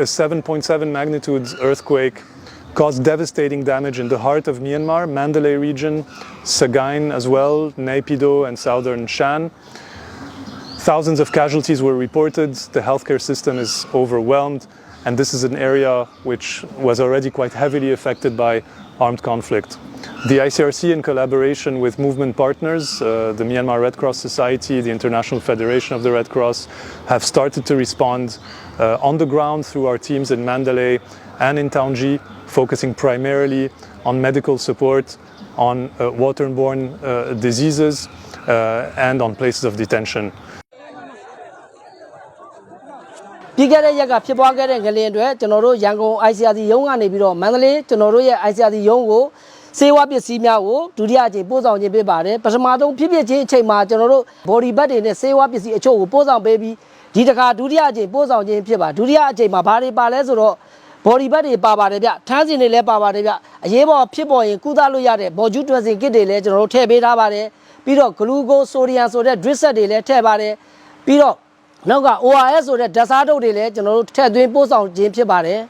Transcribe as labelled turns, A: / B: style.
A: a 7.7 magnitude earthquake caused devastating damage in the heart of Myanmar, Mandalay region, Sagaing as well, Naypyidaw and southern Shan. Thousands of casualties were reported. The healthcare system is overwhelmed, and this is an area which was already quite heavily affected by armed conflict. The ICRC, in collaboration with movement partners, uh, the Myanmar Red Cross Society, the International Federation of the Red Cross, have started to respond uh, on the ground through our teams in Mandalay and in Taunji, focusing primarily on medical support, on uh, waterborne uh, diseases, uh, and on places of detention.
B: ပြီးခဲ့တဲ့ရက်ကဖြစ်ပွားခဲ့တဲ့ငလင်အတွက်ကျွန်တော်တို့ရန်ကုန် ICRC ရုံးကနေပြီးတော့မန္တလေးကျွန်တော်တို့ရဲ့ ICRC ရုံးကို စေဝါပစ္စည်းများကိုဒုတိယအကြိမ်ပို့ဆောင်ခြင်းဖြစ်ပါတယ်ပထမဆုံးဖြစ်ဖြစ်ချင်းအချိန်မှာကျွန်တော်တို့ body bag တွေနဲ့စေဝါပစ္စည်းအချို့ကိုပို့ဆောင်ပေးပြီးဒီတစ်ခါဒုတိယအကြိမ်ပို့ဆောင်ခြင်းဖြစ်ပါဒုတိယအကြိမ်မှာဘာတွေပါလဲဆိုတော့ body bag တွေပါပါတယ်ဗျထမ်းစင်တွေလည်းပါပါတယ်ဗျအရေးပေါ်ဖြစ်ပေါ်ရင်ကုသလို့ရတဲ့ body dressing kit တွေလည်းကျွန်တော်တို့ထည့်ပေးထားပါတယ်ပြီးတော့ glucose sodium ဆိုတဲ့ drip set တွေလည်းထည့်ပါတယ်ပြီးတော့နောက်က ORS ဆိုတဲ့ဓာတ်စားထုတ်တွေလည်းကျွန်တော်တို့ထည့်သွင်းပို့ဆောင်ခြင်းဖြစ်ပါတယ်